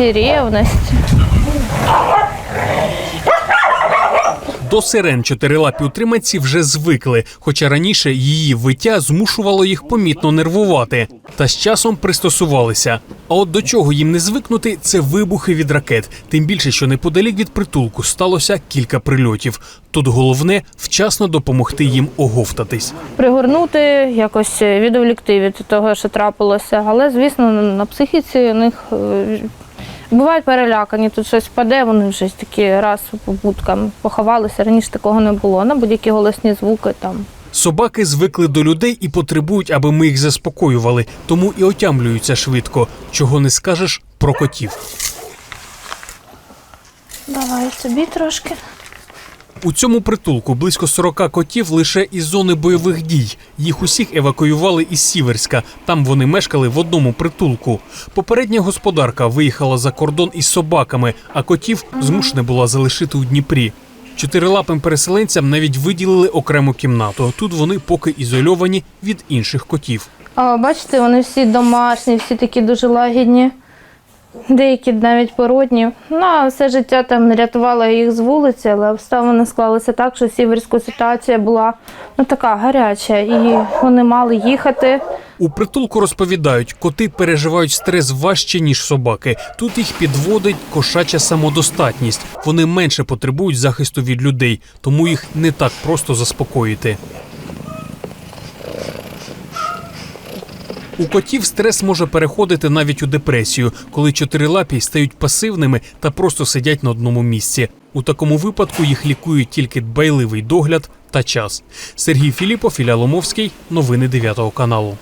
і ревность. До сирен чотирилапі утриманці вже звикли, хоча раніше її виття змушувало їх помітно нервувати. Та з часом пристосувалися. А от до чого їм не звикнути, це вибухи від ракет. Тим більше, що неподалік від притулку сталося кілька прильотів. Тут головне вчасно допомогти їм оговтатись. Пригорнути, якось відволікти від того, що трапилося. Але, звісно, на психіці у них е, бувають перелякані. Тут щось впаде, вони вже такі раз по будкам поховалися. Раніше такого не було. На будь-які голосні звуки там. Собаки звикли до людей і потребують, аби ми їх заспокоювали, тому і отямлюються швидко. Чого не скажеш про котів. Давай собі трошки. У цьому притулку близько 40 котів лише із зони бойових дій. Їх усіх евакуювали із Сіверська. Там вони мешкали в одному притулку. Попередня господарка виїхала за кордон із собаками, а котів змушена була залишити у Дніпрі. Чотирилапим переселенцям навіть виділили окрему кімнату. Тут вони поки ізольовані від інших котів. А, бачите, вони всі домашні, всі такі дуже лагідні. Деякі навіть породні. Ну, все життя там рятувала їх з вулиці, але обставини склалися так, що сіверська ситуація була ну, така гаряча, і вони мали їхати. У притулку розповідають, коти переживають стрес важче, ніж собаки. Тут їх підводить кошача самодостатність. Вони менше потребують захисту від людей, тому їх не так просто заспокоїти. У котів стрес може переходити навіть у депресію, коли чотирилапі стають пасивними та просто сидять на одному місці. У такому випадку їх лікують тільки дбайливий догляд та час. Сергій Філіпов, Ілля Ломовський. Новини 9 каналу.